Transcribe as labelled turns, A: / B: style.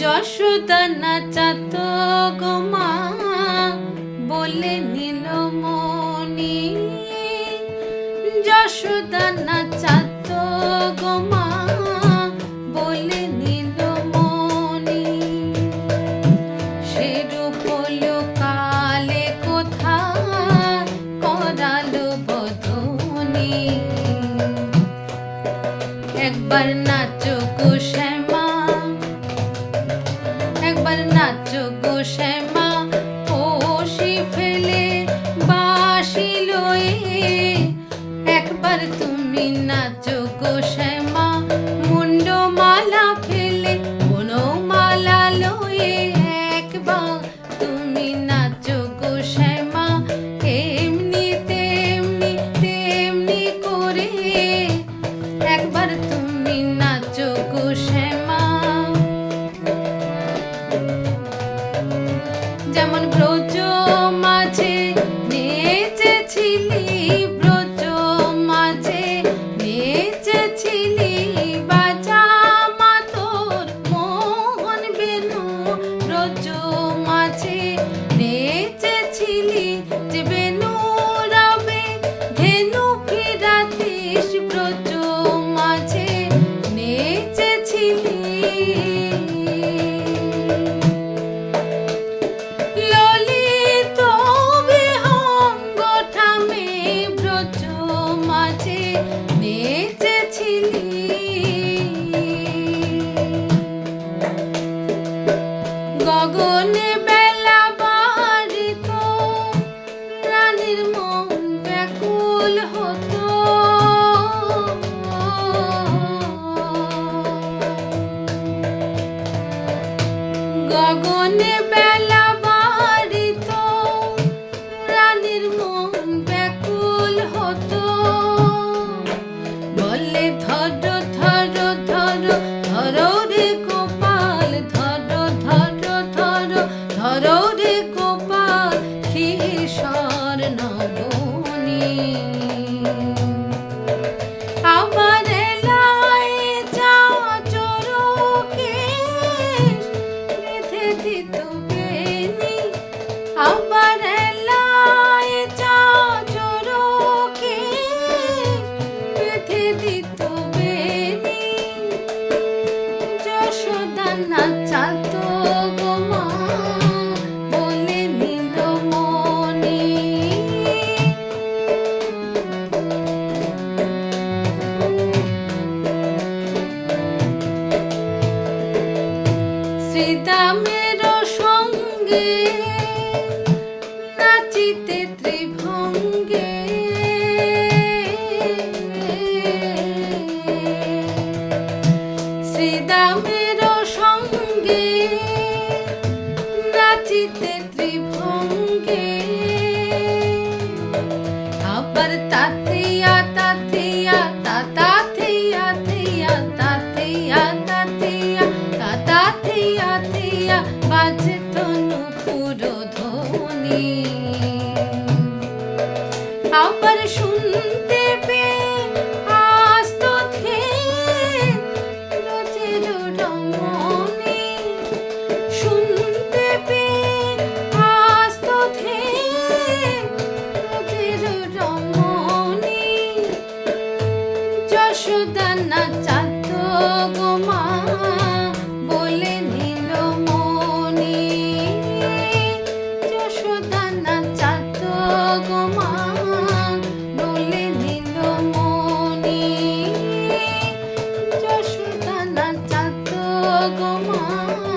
A: যশোদা নাচাত গোমা বলে নিল মনি যশোদা নাচাত গোমা বলে নিল মনি সে একবার নাচো গো শ্যামা। একবার নাচো গো শ্যামা। যেমন প্রচুর বাড়িত রানীর মন ব্যাকুল হতো। দামের সঙ্গে। আবার শুন গো মা।